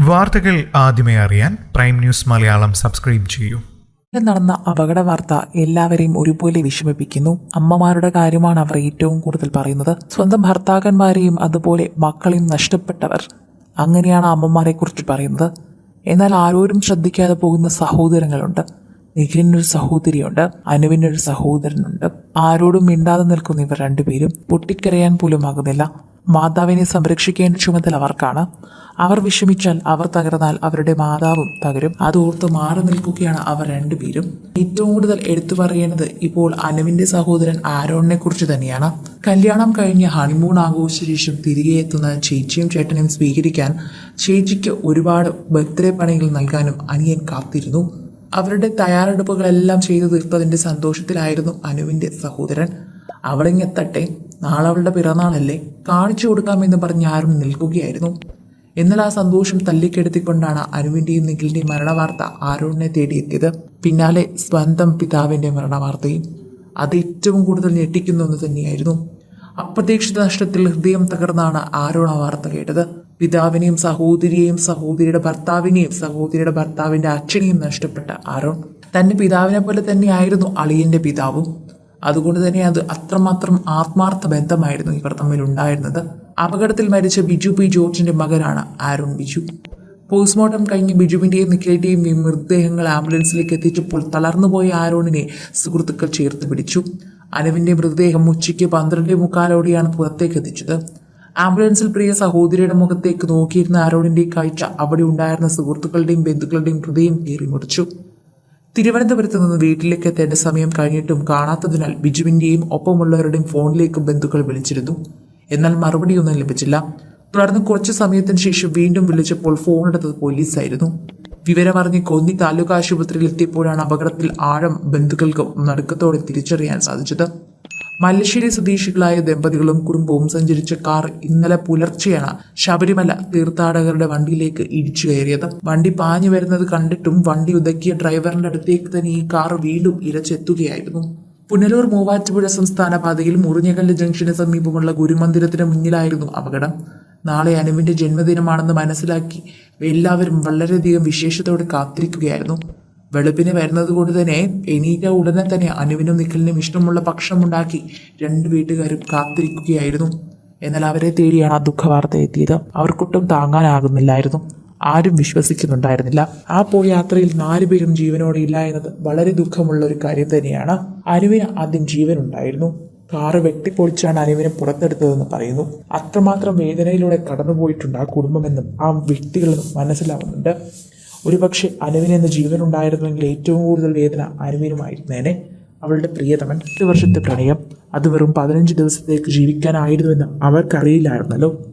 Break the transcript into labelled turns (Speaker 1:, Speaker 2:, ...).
Speaker 1: വാർത്തകൾ ആദ്യമേ അറിയാൻ പ്രൈം ന്യൂസ് മലയാളം സബ്സ്ക്രൈബ് ചെയ്യൂ.
Speaker 2: നടന്ന അപകട വാർത്ത എല്ലാവരെയും ഒരുപോലെ വിഷമിപ്പിക്കുന്നു. അമ്മമാരുടെ കാര്യമാണ് അവർ ഏറ്റവും കൂടുതൽ പറയുന്നത്. സ്വന്തം ഭർത്താക്കന്മാരെയും അതുപോലെ മക്കളെയും നഷ്ടപ്പെട്ടവർ അങ്ങനെയാണ് അമ്മമാരെ കുറിച്ച് പറയുന്നത്. എന്നാൽ ആരോരും ശ്രദ്ധിക്കാതെ പോകുന്ന സഹോദരങ്ങളുണ്ട്. നിഖിലിനൊരു സഹോദരിയുണ്ട്. അനുവിനൊരു സഹോദരനുണ്ട്. ആരോടും മിണ്ടാതെ നിൽക്കുന്ന ഇവർ രണ്ടുപേരും പൊട്ടിക്കരയാൻ പോലും ആകുന്നില്ല മാതാവിനെ സംരക്ഷിക്കേണ്ട ചുമതല അവർക്കാണ്. അവർ വിഷമിച്ചാൽ അവർ തകർന്നാൽ അവരുടെ മാതാവും തകരും. അതോർത്ത് മാറി നിൽക്കുകയാണ് അവർ രണ്ടുപേരും. ഏറ്റവും കൂടുതൽ എടുത്തു പറയേണ്ടത് ഇപ്പോൾ അനുവിന്റെ സഹോദരൻ ആരോണിനെ കുറിച്ച് തന്നെയാണ്. കല്യാണം കഴിഞ്ഞ് ഹണിമൂൺ ആഘോഷിച്ച ശേഷം തിരികെ എത്തുന്ന ചേച്ചിയും ചേട്ടനെയും സ്വീകരിക്കാൻ ചേച്ചിക്ക് ഒരുപാട് ബർത്ത്ഡേ പണികൾ നൽകാനും അനിയൻ കാത്തിരുന്നു. അവരുടെ തയ്യാറെടുപ്പുകളെല്ലാം ചെയ്തു തീർത്തതിന്റെ സന്തോഷത്തിലായിരുന്നു അനുവിന്റെ സഹോദരൻ. അവളിങ്ങെത്തട്ടെ. നാളെ അവളുടെ പിറന്നാളല്ലേ കാണിച്ചു കൊടുക്കാമെന്ന് പറഞ്ഞ് ആരും നിൽക്കുകയായിരുന്നു. എന്നാൽ ആ സന്തോഷം തല്ലിക്കെടുത്തിക്കൊണ്ടാണ് അനുവിന്റെയും നിഖിലിന്റെയും മരണവാർത്ത ആരോണിനെ തേടിയെത്തിയത്. പിന്നാലെ സ്വന്തം പിതാവിന്റെ മരണവാർത്തയും. അത് ഏറ്റവും കൂടുതൽ ഞെട്ടിക്കുന്ന ഒന്ന് തന്നെയായിരുന്നു. അപ്രതീക്ഷിത നഷ്ടത്തിൽ ഹൃദയം തകർന്നാണ് ആരോൺ ആ വാർത്ത കേട്ടത്. പിതാവിനെയും സഹോദരിയെയും സഹോദരിയുടെ ഭർത്താവിനെയും സഹോദരിയുടെ ഭർത്താവിന്റെ അച്ഛനെയും നഷ്ടപ്പെട്ട ആരോൺ. തന്റെ പിതാവിനെ പോലെ തന്നെയായിരുന്നു അളിയന്റെ പിതാവും. അതുകൊണ്ട് തന്നെ അത് അത്രമാത്രം ആത്മാർത്ഥ ബന്ധമായിരുന്നു ഇവർ തമ്മിൽ ഉണ്ടായിരുന്നത്. അപകടത്തിൽ മരിച്ച ബിജു പി ജോർജിന്റെ മകനാണ് ആരോൺ ബിജു. പോസ്റ്റ്മോർട്ടം കഴിഞ്ഞ് ബിജുവിന്റെയും നിഖിലിന്റെയും മൃതദേഹങ്ങൾ ആംബുലൻസിലേക്ക് എത്തിച്ചപ്പോൾ തളർന്നുപോയ ആരോണിനെ സുഹൃത്തുക്കൾ ചേർത്ത് പിടിച്ചു. അനുവിന്റെ മൃതദേഹം ഉച്ചയ്ക്ക് പന്ത്രണ്ടേ മുക്കാലോടെയാണ് പുറത്തേക്ക് എത്തിച്ചത്. ആംബുലൻസിൽ പ്രിയ സഹോദരിയുടെ മുഖത്തേക്ക് നോക്കിയിരുന്ന ആരോണിന്റെ കാഴ്ച അവിടെ ഉണ്ടായിരുന്ന സുഹൃത്തുക്കളുടെയും ബന്ധുക്കളുടെയും ഹൃദയം കീറി മുറിച്ചു തിരുവനന്തപുരത്ത് നിന്ന് വീട്ടിലേക്ക് എത്തേണ്ട സമയം കഴിഞ്ഞിട്ടും കാണാത്തതിനാൽ ബിജുവിന്റെയും ഒപ്പമുള്ളവരുടെയും ഫോണിലേക്ക് ബന്ധുക്കൾ വിളിച്ചിരുന്നു. എന്നാൽ മറുപടിയൊന്നും ലഭിച്ചില്ല. തുടർന്ന് കുറച്ചു സമയത്തിന് ശേഷം വീണ്ടും വിളിച്ചപ്പോൾ ഫോൺ എടുത്തത് പോലീസായിരുന്നു. വിവരമറിഞ്ഞ് കൊന്നി താലൂക്ക് ആശുപത്രിയിൽ എത്തിയപ്പോഴാണ് അപകടത്തിൽ ആഴം ബന്ധുക്കൾക്ക് നടുക്കത്തോടെ തിരിച്ചറിയാൻ സാധിച്ചത്. മല്ലശ്ശേരി സ്വദേശികളായ ദമ്പതികളും കുടുംബവും സഞ്ചരിച്ച കാർ ഇന്നലെ പുലർച്ചെയാണ് ശബരിമല തീർത്ഥാടകരുടെ വണ്ടിയിലേക്ക് ഇടിച്ചു കയറിയത്. വണ്ടി പാഞ്ഞു വരുന്നത് കണ്ടിട്ടും വണ്ടി ഉതക്കിയ ഡ്രൈവറിന്റെ അടുത്തേക്ക് തന്നെ ഈ കാർ വീണ്ടും ഇരച്ചെത്തുകയായിരുന്നു. പുനലൂർ മൂവാറ്റുപുഴ സംസ്ഥാന പാതയിൽ മുറിഞ്ഞകല്ല് ജംഗ്ഷന് സമീപമുള്ള ഗുരുമന്ദിരത്തിന് മുന്നിലായിരുന്നു അപകടം. നാളെ അനുവിന്റെ ജന്മദിനമാണെന്ന് മനസ്സിലാക്കി എല്ലാവരും വളരെയധികം വിശേഷത്തോടെ കാത്തിരിക്കുകയായിരുന്നു. വെളുപ്പിന് വരുന്നത് കൊണ്ട് തന്നെ എണീറ്റ ഉടനെ തന്നെ അനുവിനും നിഖിലിനും ഇഷ്ടമുള്ള ഭക്ഷണമുണ്ടാക്കി രണ്ട് വീട്ടുകാരും കാത്തിരിക്കുകയായിരുന്നു. എന്നാൽ അവരെ തേടിയാണ് ആ ദുഃഖവാർത്ത എത്തിയത്. അവർക്കൊട്ടും താങ്ങാനാകുന്നില്ലായിരുന്നു. ആരും വിശ്വസിക്കുന്നുണ്ടായിരുന്നില്ല. ആ പോയ യാത്രയിൽ നാലു പേരും ജീവനോടെ ഇല്ല എന്നത് വളരെ ദുഃഖമുള്ള ഒരു കാര്യം തന്നെയാണ്. അനുവിന് ആദ്യം ജീവനുണ്ടായിരുന്നു. കാറ് വെട്ടിപ്പൊളിച്ചാണ് അനുവിനെ പുറത്തെടുത്തതെന്ന് പറയുന്നു. അത്രമാത്രം വേദനയിലൂടെ കടന്നുപോയിട്ടുണ്ട് ആ കുടുംബമെന്നും ആ വ്യക്തികളെന്നും മനസ്സിലാവുന്നുണ്ട്. ഒരുപക്ഷെ അനുവിനെന്ന് ജീവനുണ്ടായിരുന്നുവെങ്കിൽ ഏറ്റവും കൂടുതൽ വേദന അനുവിനുമായിരുന്നേനെ. അവളുടെ പ്രിയതമൻ എട്ട് വർഷത്തെ പ്രണയം അത് വെറും പതിനഞ്ച് ദിവസത്തേക്ക് ജീവിക്കാനായിരുന്നുവെന്ന് അവർക്കറിയില്ലായിരുന്നല്ലോ.